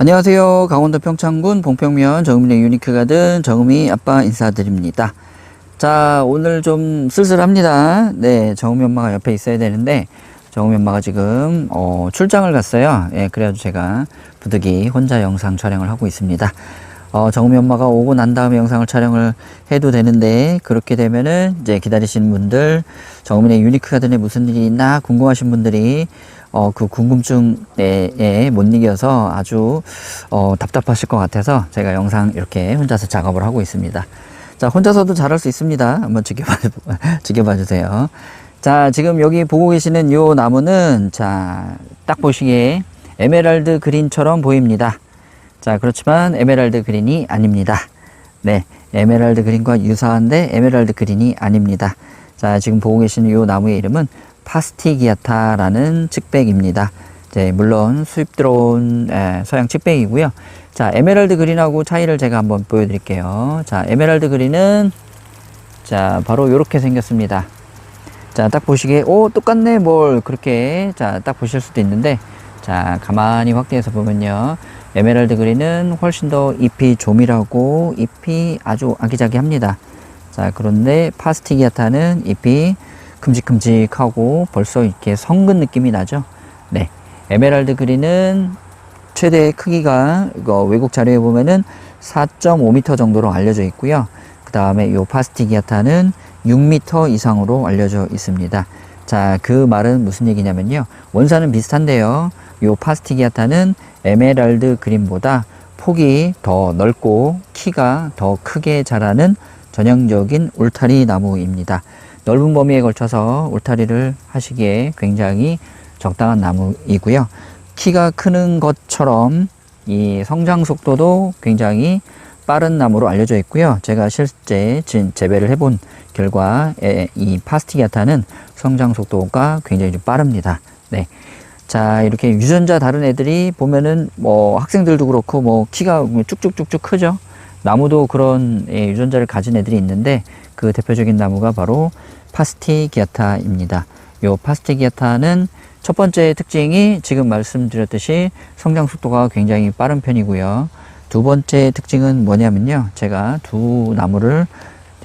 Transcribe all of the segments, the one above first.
안녕하세요. 강원도 평창군 봉평면 정음의 유니크 가든 정음이 아빠 인사드립니다. 자, 오늘 좀 쓸쓸합니다. 네, 정음이 엄마가 옆에 있어야 되는데 정음이 엄마가 지금 어, 출장을 갔어요. 예, 그래가지고 제가 부득이 혼자 영상 촬영을 하고 있습니다. 어, 정음이 엄마가 오고 난 다음에 영상을 촬영을 해도 되는데 그렇게 되면은 이제 기다리시는 분들 정음의 유니크 가든에 무슨 일이 있나 궁금하신 분들이 어, 그 궁금증에 못 이겨서 아주 어, 답답하실 것 같아서 제가 영상 이렇게 혼자서 작업을 하고 있습니다. 자, 혼자서도 잘할 수 있습니다. 한번 지켜봐, 지켜봐 주세요. 자, 지금 여기 보고 계시는 요 나무는 자, 딱 보시기에 에메랄드 그린처럼 보입니다. 자, 그렇지만 에메랄드 그린이 아닙니다. 네, 에메랄드 그린과 유사한데 에메랄드 그린이 아닙니다. 자, 지금 보고 계시는 요 나무의 이름은 파스티기아타라는 측백입니다. 이제 물론 수입 들어온 에, 서양 측백이고요. 자, 에메랄드 그린하고 차이를 제가 한번 보여드릴게요. 자, 에메랄드 그린은 자, 바로 이렇게 생겼습니다. 자, 딱 보시기에 오 똑같네 뭘 그렇게 자, 딱 보실 수도 있는데 자, 가만히 확대해서 보면요. 에메랄드 그린은 훨씬 더 잎이 조밀하고 잎이 아주 아기자기합니다. 자, 그런데 파스티기아타는 잎이 큼직큼직하고 벌써 이렇게 성근 느낌이 나죠. 네. 에메랄드 그린은 최대 크기가 이거 외국 자료에 보면은 4.5m 정도로 알려져 있고요. 그 다음에 요 파스티기아타는 6m 이상으로 알려져 있습니다. 자, 그 말은 무슨 얘기냐면요. 원산은 비슷한데요. 요 파스티기아타는 에메랄드 그린보다 폭이 더 넓고 키가 더 크게 자라는 전형적인 울타리 나무입니다. 넓은 범위에 걸쳐서 울타리를 하시기에 굉장히 적당한 나무이고요. 키가 크는 것처럼 이 성장 속도도 굉장히 빠른 나무로 알려져 있고요. 제가 실제 재배를 해본 결과 이 파스티기아타는 성장 속도가 굉장히 좀 빠릅니다. 네. 자, 이렇게 유전자 다른 애들이 보면은 뭐 학생들도 그렇고 뭐 키가 쭉쭉쭉쭉 크죠. 나무도 그런 예, 유전자를 가진 애들이 있는데 그 대표적인 나무가 바로 파스티기아타입니다. 요 파스티기아타는 첫 번째 특징이 지금 말씀드렸듯이 성장 속도가 굉장히 빠른 편이고요. 두 번째 특징은 뭐냐면요. 제가 두 나무를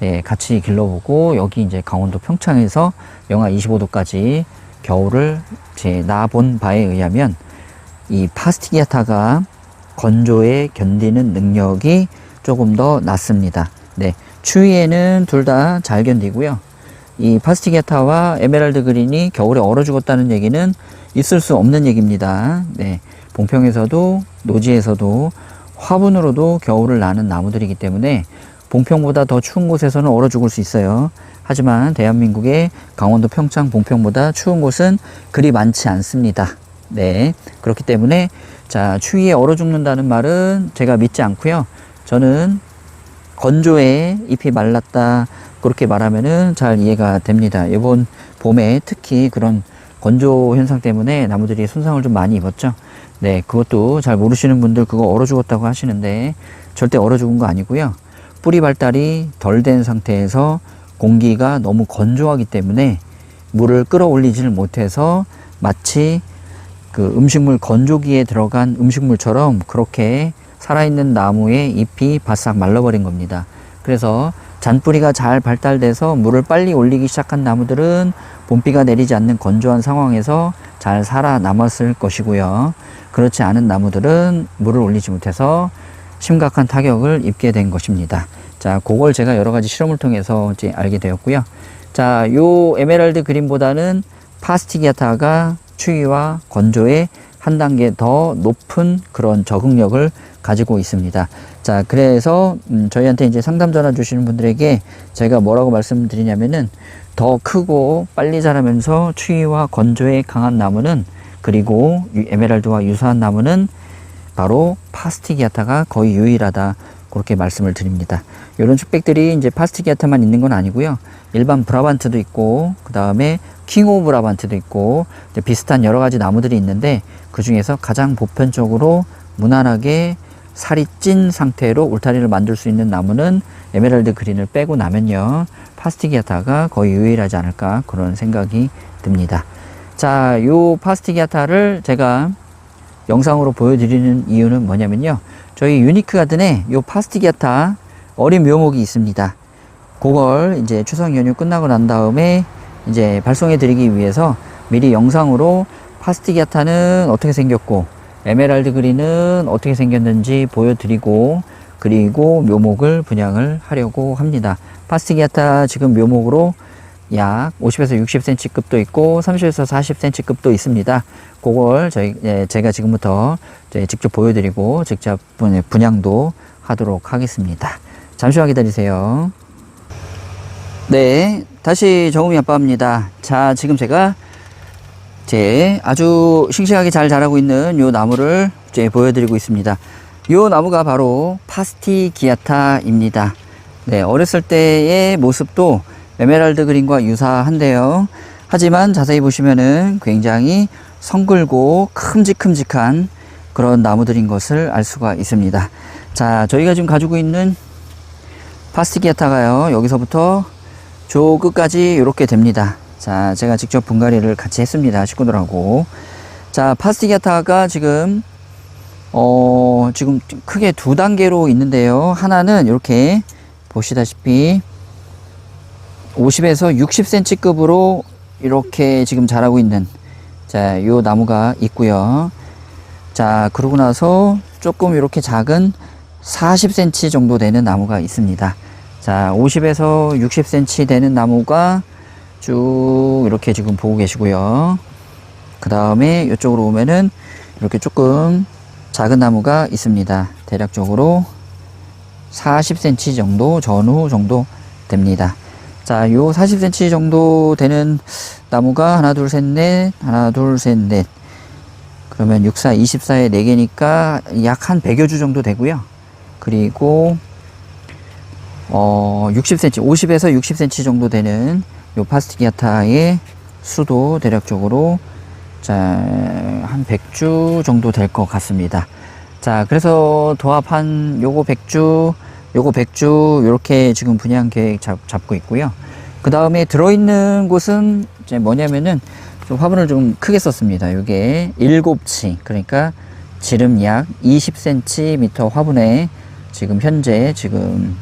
네, 같이 길러보고 여기 이제 강원도 평창에서 영하 25도까지 겨울을 제 나본 바에 의하면 이 파스티기아타가 건조에 견디는 능력이 조금 더 낮습니다. 네. 추위에는 둘 다 잘 견디고요. 이 파스티게타와 에메랄드 그린이 겨울에 얼어 죽었다는 얘기는 있을 수 없는 얘기입니다. 네. 봉평에서도 노지에서도 화분으로도 겨울을 나는 나무들이기 때문에 봉평보다 더 추운 곳에서는 얼어 죽을 수 있어요. 하지만 대한민국의 강원도 평창 봉평보다 추운 곳은 그리 많지 않습니다. 네. 그렇기 때문에 자, 추위에 얼어 죽는다는 말은 제가 믿지 않고요. 저는 건조에 잎이 말랐다 그렇게 말하면은 잘 이해가 됩니다. 이번 봄에 특히 그런 건조 현상 때문에 나무들이 손상을 좀 많이 입었죠. 네, 그것도 잘 모르시는 분들 그거 얼어 죽었다고 하시는데 절대 얼어 죽은 거 아니고요. 뿌리 발달이 덜 된 상태에서 공기가 너무 건조하기 때문에 물을 끌어올리지를 못해서 마치 그 음식물 건조기에 들어간 음식물처럼 그렇게 살아있는 나무의 잎이 바싹 말라버린 겁니다. 그래서 잔뿌리가 잘 발달돼서 물을 빨리 올리기 시작한 나무들은 봄비가 내리지 않는 건조한 상황에서 잘 살아남았을 것이고요. 그렇지 않은 나무들은 물을 올리지 못해서 심각한 타격을 입게 된 것입니다. 자, 그걸 제가 여러 가지 실험을 통해서 이제 알게 되었고요. 자, 요 에메랄드 그린보다는 파스티기아타가 추위와 건조에 한 단계 더 높은 그런 적응력을 가지고 있습니다. 자, 그래서 음, 저희한테 이제 상담 전화 주시는 분들에게 제가 뭐라고 말씀드리냐면은 더 크고 빨리 자라면서 추위와 건조에 강한 나무는 그리고 에메랄드와 유사한 나무는 바로 파스티기아타가 거의 유일하다. 그렇게 말씀을 드립니다. 이런 축백들이 이제 파스티기아타만 있는 건 아니고요. 일반 브라반트도 있고, 그 다음에 킹오 브라반트도 있고, 비슷한 여러 가지 나무들이 있는데, 그 중에서 가장 보편적으로 무난하게 살이 찐 상태로 울타리를 만들 수 있는 나무는 에메랄드 그린을 빼고 나면요. 파스티기아타가 거의 유일하지 않을까 그런 생각이 듭니다. 자, 요 파스티기아타를 제가 영상으로 보여드리는 이유는 뭐냐면요. 저희 유니크 가든에 요 파스티기아타 어린 묘목이 있습니다. 그걸 이제 추석 연휴 끝나고 난 다음에 이제 발송해 드리기 위해서 미리 영상으로 파스티기아타는 어떻게 생겼고 에메랄드 그린은 어떻게 생겼는지 보여드리고 그리고 묘목을 분양을 하려고 합니다. 파스티기아타 지금 묘목으로 약 50에서 60cm 급도 있고 30에서 40cm 급도 있습니다. 그걸 저희 예, 제가 지금부터 이제 직접 보여드리고 직접 분- 분양도 하도록 하겠습니다. 잠시만 기다리세요. 네, 다시 정우미 아빠입니다. 자, 지금 제가 제 아주 싱싱하게 잘 자라고 있는 요 나무를 이제 보여드리고 있습니다. 요 나무가 바로 파스티기아타입니다. 네, 어렸을 때의 모습도 에메랄드 그린과 유사한데요. 하지만 자세히 보시면은 굉장히 성글고 큼직큼직한 그런 나무들인 것을 알 수가 있습니다. 자, 저희가 지금 가지고 있는 파스티기아타가요, 여기서부터 저 끝까지 이렇게 됩니다. 자, 제가 직접 분갈이를 같이 했습니다. 식구들하고. 자, 파스티기아타가 지금, 어, 지금 크게 두 단계로 있는데요. 하나는 이렇게 보시다시피 50에서 60cm급으로 이렇게 지금 자라고 있는 자, 요 나무가 있고요. 자, 그러고 나서 조금 이렇게 작은 40cm 정도 되는 나무가 있습니다. 자, 50에서 60cm 되는 나무가 쭉 이렇게 지금 보고 계시고요. 그 다음에 이쪽으로 오면은 이렇게 조금 작은 나무가 있습니다. 대략적으로 40cm 정도 전후 정도 됩니다. 자, 요 40cm 정도 되는 나무가 하나, 둘, 셋, 넷, 하나, 둘, 셋, 넷. 그러면 6, 4, 24에 4개니까 약 한 100여 주 정도 되고요. 그리고 어, 60cm, 50에서 60cm 정도 되는 요 파스티기아타의 수도 대략적으로 자, 한 100주 정도 될 것 같습니다. 자, 그래서 도합 한 요거 100주, 요거 100주 요렇게 지금 분양 계획 잡, 잡고 있고요. 그 다음에 들어있는 곳은 이제 뭐냐면은 좀 화분을 좀 크게 썼습니다. 요게 7치, 그러니까 지름 약 20cm 화분에 지금 현재 지금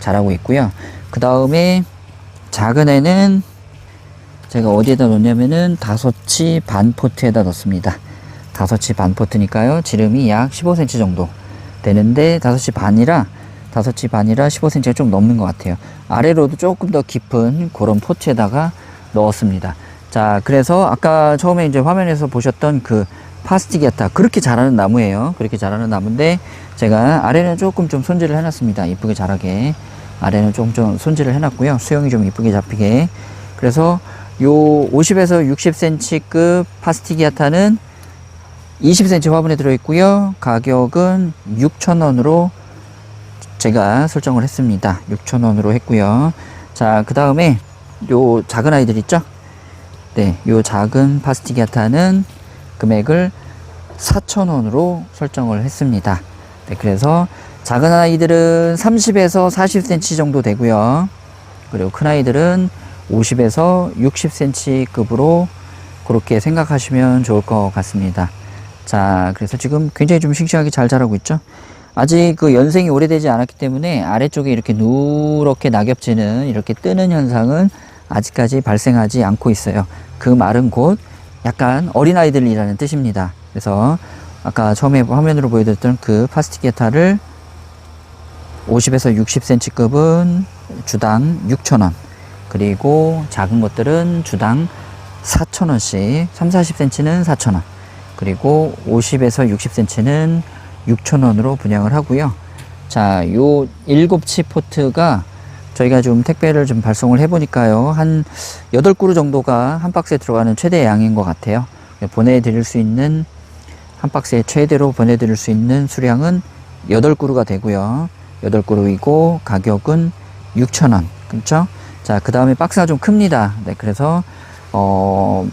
자라고 있고요. 그 다음에 작은 애는 제가 어디에다 넣냐면은 다섯치 반 포트에다 넣습니다. 다섯치 반 포트니까요. 지름이 약 15cm 정도 되는데 다섯치 반이라 다섯치 반이라 15cm가 좀 넘는 것 같아요. 아래로도 조금 더 깊은 그런 포트에다가 넣었습니다. 자, 그래서 아까 처음에 이제 화면에서 보셨던 그 파스티기아타 그렇게 자라는 나무예요. 그렇게 자라는 나무인데 제가 아래는 조금 좀 손질을 해놨습니다. 이쁘게 자라게 아래는 조금 좀 손질을 해놨고요. 수영이 좀 이쁘게 잡히게. 그래서 요 50에서 60cm급 파스티기아타는 20cm 화분에 들어있고요. 가격은 6,000원으로 제가 설정을 했습니다. 6,000원으로 했고요. 자, 그 다음에 요 작은 아이들 있죠? 네, 요 작은 파스티기아타는 금액을 4,000원으로 설정을 했습니다. 네, 그래서 작은 아이들은 30에서 40cm 정도 되고요. 그리고 큰 아이들은 50에서 60cm급으로 그렇게 생각하시면 좋을 것 같습니다. 자, 그래서 지금 굉장히 좀 싱싱하게 잘 자라고 있죠? 아직 그 연생이 오래되지 않았기 때문에 아래쪽에 이렇게 누렇게 낙엽지는 이렇게 뜨는 현상은 아직까지 발생하지 않고 있어요. 그 말은 곧 약간 어린아이들이라는 뜻입니다. 그래서 아까 처음에 화면으로 보여드렸던 그 파스티게타를 50에서 60cm급은 주당 6,000원. 그리고 작은 것들은 주당 4,000원씩, 3, 40cm는 4,000원. 그리고 50에서 60cm는 6,000원으로 분양을 하고요. 자, 요 7치 포트가 저희가 좀 택배를 좀 발송을 해보니까요. 한 8그루 정도가 한 박스에 들어가는 최대 양인 것 같아요. 보내드릴 수 있는 한 박스에 최대로 보내드릴 수 있는 수량은 8그루가 되고요. 8그루이고 가격은 6,000원. 그렇죠? 자, 그 다음에 박스가 좀 큽니다. 네, 그래서 어,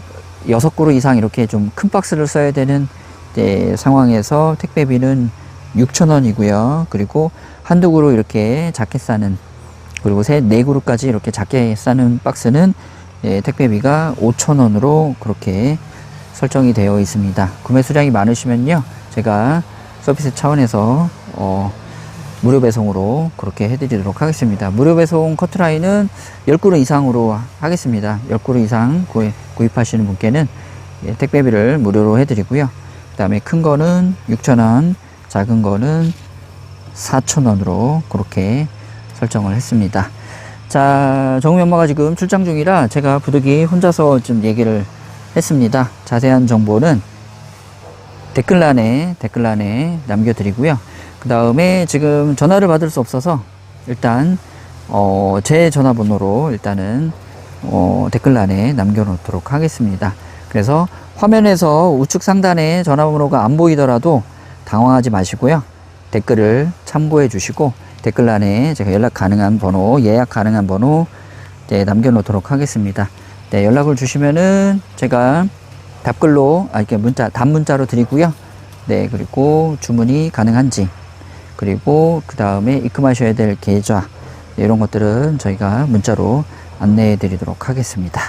6그루 이상 이렇게 좀 큰 박스를 써야 되는 네, 상황에서 택배비는 6,000원이고요. 그리고 한두 그루 이렇게 작게 싸는 그리고 세, 네 그루까지 이렇게 작게 싸는 박스는 예, 택배비가 5,000원으로 그렇게 설정이 되어 있습니다. 구매 수량이 많으시면요. 제가 서비스 차원에서 어, 무료 배송으로 그렇게 해드리도록 하겠습니다. 무료 배송 커트라인은 10그루 이상으로 하겠습니다. 10그루 이상 구입, 구입하시는 분께는 예, 택배비를 무료로 해드리고요. 그 다음에 큰 거는 6,000원, 작은 거는 4,000원으로 그렇게 설정을 했습니다. 자, 정우 엄마가 지금 출장 중이라 제가 부득이 혼자서 좀 얘기를 했습니다. 자세한 정보는 댓글란에, 댓글란에 남겨드리고요. 그 다음에 지금 전화를 받을 수 없어서 일단, 어, 제 전화번호로 일단은, 어, 댓글란에 남겨놓도록 하겠습니다. 그래서 화면에서 우측 상단에 전화번호가 안 보이더라도 당황하지 마시고요. 댓글을 참고해 주시고 댓글란에 제가 연락 가능한 번호, 예약 가능한 번호 네, 남겨놓도록 하겠습니다. 네, 연락을 주시면은 제가 답글로, 아, 이렇게 문자, 단문자로 드리고요. 네, 그리고 주문이 가능한지, 그리고 그 다음에 입금하셔야 될 계좌, 네, 이런 것들은 저희가 문자로 안내해 드리도록 하겠습니다.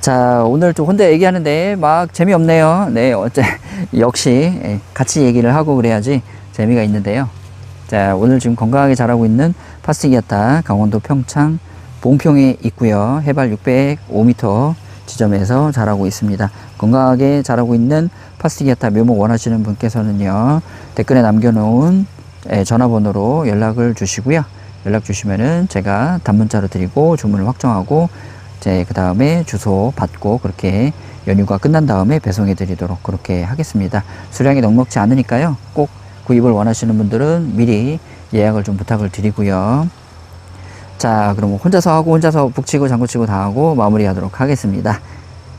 자, 오늘 좀 혼자 얘기하는데 막 재미없네요. 네, 어째, 역시 예, 같이 얘기를 하고 그래야지 재미가 있는데요. 자, 오늘 지금 건강하게 자라고 있는 파스기아타 강원도 평창 봉평에 있고요. 해발 605m 지점에서 자라고 있습니다. 건강하게 자라고 있는 파스기아타 묘목 원하시는 분께서는요. 댓글에 남겨놓은 예, 전화번호로 연락을 주시고요. 연락 주시면은 제가 단문자로 드리고 주문을 확정하고 이제 그 다음에 주소 받고 그렇게 연휴가 끝난 다음에 배송해 드리도록 그렇게 하겠습니다. 수량이 넉넉지 않으니까요. 꼭 구입을 원하시는 분들은 미리 예약을 좀 부탁을 드리고요. 자, 그럼 혼자서 하고 혼자서 북치고 장구치고 다 하고 마무리 하도록 하겠습니다.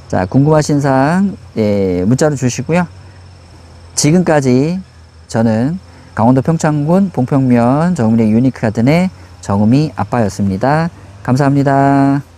자, 궁금하신 사항, 예, 문자로 주시고요. 지금까지 저는 강원도 평창군 봉평면 정음리 유니크 가든의 정음이 아빠였습니다. 감사합니다.